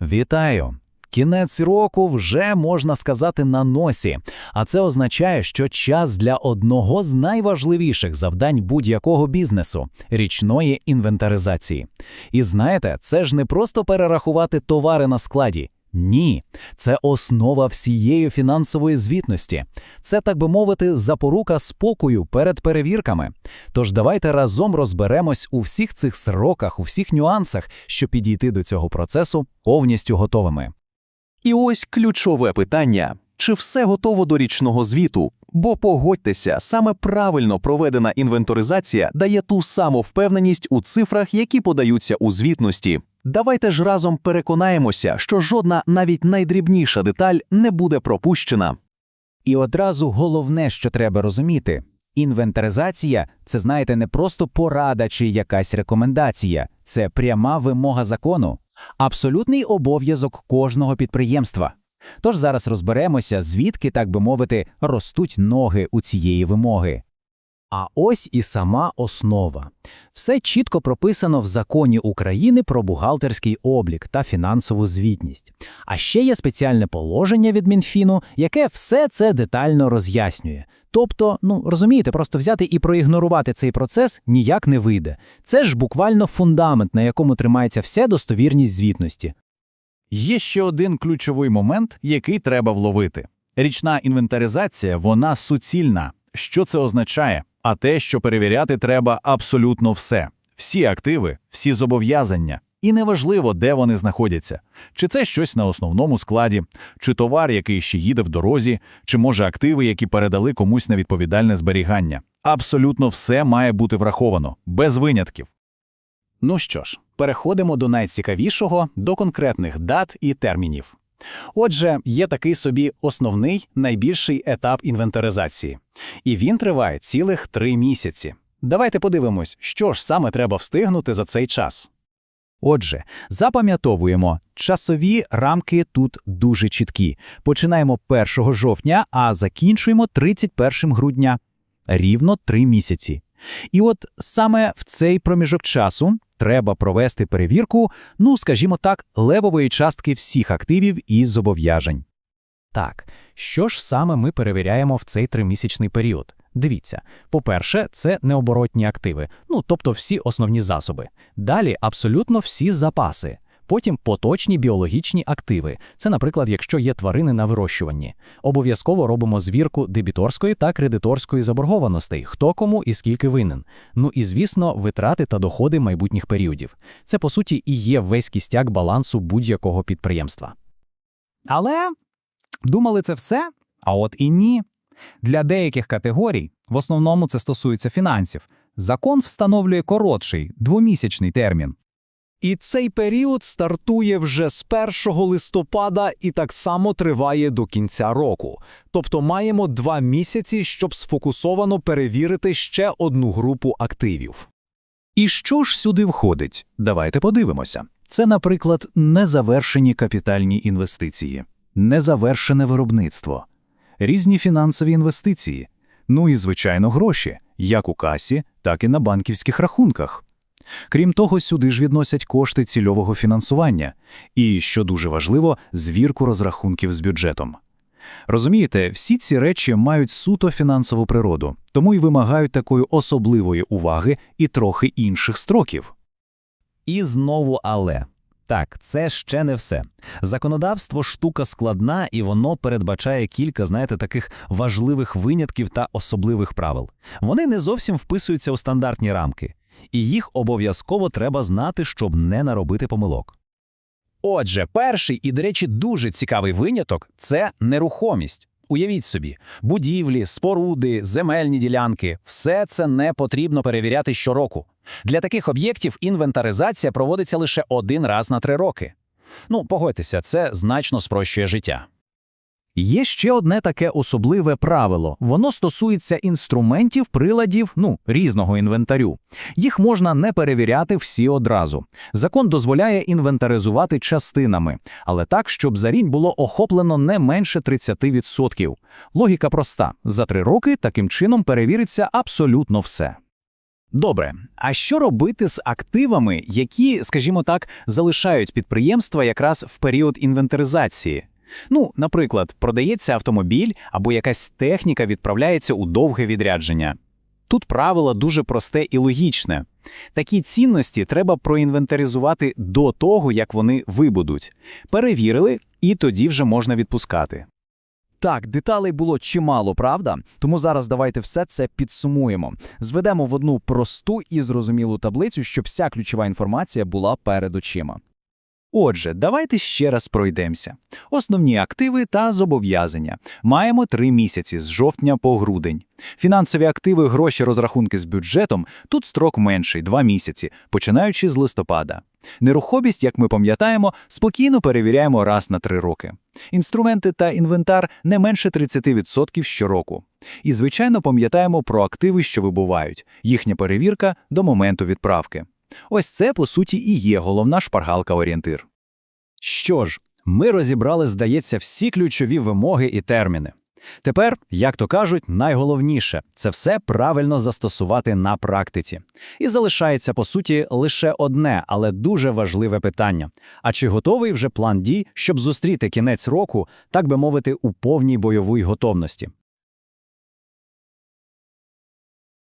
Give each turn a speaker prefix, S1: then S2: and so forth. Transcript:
S1: Вітаю! Кінець року вже можна сказати на носі, а це означає, що час для одного з найважливіших завдань будь-якого бізнесу річної інвентаризації. І знаєте, це ж не просто перерахувати товари на складі. Ні, це основа всієї фінансової звітності. Це, так би мовити, запорука спокою перед перевірками. Тож давайте разом розберемось у всіх цих сроках, у всіх нюансах, щоб підійти до цього процесу повністю готовими.
S2: І ось ключове питання: чи все готово до річного звіту? Бо погодьтеся, саме правильно проведена інвентаризація дає ту саму впевненість у цифрах, які подаються у звітності. Давайте ж разом переконаємося, що жодна навіть найдрібніша деталь не буде пропущена.
S3: І одразу головне, що треба розуміти: інвентаризація це, знаєте, не просто порада чи якась рекомендація, це пряма вимога закону, абсолютний обов'язок кожного підприємства. Тож зараз розберемося, звідки, так би мовити, ростуть ноги у цієї вимоги. А ось і сама основа. Все чітко прописано в законі України про бухгалтерський облік та фінансову звітність. А ще є спеціальне положення від Мінфіну, яке все це детально роз'яснює. Тобто, ну розумієте, просто взяти і проігнорувати цей процес ніяк не вийде. Це ж буквально фундамент, на якому тримається вся достовірність звітності.
S1: Є ще один ключовий момент, який треба вловити. Річна інвентаризація, вона суцільна. Що це означає? А те, що перевіряти треба абсолютно все. Всі активи, всі зобов'язання. І неважливо, де вони знаходяться. Чи це щось на основному складі, чи товар, який ще їде в дорозі, чи може активи, які передали комусь на відповідальне зберігання. Абсолютно все має бути враховано, без винятків.
S3: Ну що ж, переходимо до найцікавішого, до конкретних дат і термінів. Отже, є такий собі основний найбільший етап інвентаризації, і він триває цілих три місяці. Давайте подивимось, що ж саме треба встигнути за цей час. Отже, запам'ятовуємо, часові рамки тут дуже чіткі. Починаємо 1 жовтня, а закінчуємо 31 грудня. Рівно три місяці. І от саме в цей проміжок часу треба провести перевірку, ну, скажімо так, левової частки всіх активів і зобов'яжень. Так, що ж саме ми перевіряємо в цей тримісячний період? Дивіться, по-перше, це необоротні активи, ну тобто всі основні засоби. Далі абсолютно всі запаси. Потім поточні біологічні активи. Це, наприклад, якщо є тварини на вирощуванні. Обов'язково робимо звірку дебіторської та кредиторської заборгованостей, хто кому і скільки винен. Ну і звісно, витрати та доходи майбутніх періодів. Це по суті і є весь кістяк балансу будь-якого підприємства. Але думали це все? А от і ні. Для деяких категорій, в основному це стосується фінансів, закон встановлює коротший двомісячний термін.
S4: І цей період стартує вже з 1 листопада і так само триває до кінця року. Тобто маємо два місяці, щоб сфокусовано перевірити ще одну групу активів.
S1: І що ж сюди входить? Давайте подивимося. Це, наприклад, незавершені капітальні інвестиції, незавершене виробництво, різні фінансові інвестиції, ну і, звичайно, гроші, як у касі, так і на банківських рахунках. Крім того, сюди ж відносять кошти цільового фінансування і, що дуже важливо, звірку розрахунків з бюджетом. Розумієте, всі ці речі мають суто фінансову природу, тому й вимагають такої особливої уваги і трохи інших строків.
S3: І знову але. Так, це ще не все. Законодавство штука складна, і воно передбачає кілька, знаєте, таких важливих винятків та особливих правил. Вони не зовсім вписуються у стандартні рамки, і їх обов'язково треба знати, щоб не наробити помилок. Отже, перший і, до речі, дуже цікавий виняток це нерухомість. Уявіть собі, будівлі, споруди, земельні ділянки все це не потрібно перевіряти щороку. Для таких об'єктів інвентаризація проводиться лише один раз на три роки. Ну, погодьтеся, це значно спрощує життя. Є ще одне таке особливе правило. Воно стосується інструментів, приладів, ну, різного інвентарю. Їх можна не перевіряти всі одразу. Закон дозволяє інвентаризувати частинами, але так, щоб за рік було охоплено не менше 30%. Логіка проста: за три роки таким чином перевіриться абсолютно все.
S1: Добре, а що робити з активами, які, скажімо так, залишають підприємства якраз в період інвентаризації? Ну, наприклад, продається автомобіль або якась техніка відправляється у довге відрядження. Тут правило дуже просте і логічне. Такі цінності треба проінвентаризувати до того, як вони вибудуть. Перевірили, і тоді вже можна відпускати.
S5: Так, деталей було чимало, правда? Тому зараз давайте все це підсумуємо. Зведемо в одну просту і зрозумілу таблицю, щоб вся ключова інформація була перед очима.
S1: Отже, давайте ще раз пройдемося. Основні активи та зобов'язання. Маємо три місяці з жовтня по грудень. Фінансові активи, гроші, розрахунки з бюджетом – тут строк менший – два місяці, починаючи з листопада. Нерухомість, як ми пам'ятаємо, спокійно перевіряємо раз на три роки. Інструменти та інвентар – не менше 30% щороку. І, звичайно, пам'ятаємо про активи, що вибувають. Їхня перевірка до моменту відправки. Ось це, по суті, і є головна шпаргалка-орієнтир.
S4: Що ж, ми розібрали, здається, всі ключові вимоги і терміни. Тепер, як то кажуть, найголовніше це все правильно застосувати на практиці. І залишається, по суті, лише одне, але дуже важливе питання: а чи готовий вже план дій, щоб зустріти кінець року, так би мовити, у повній бойовій готовності?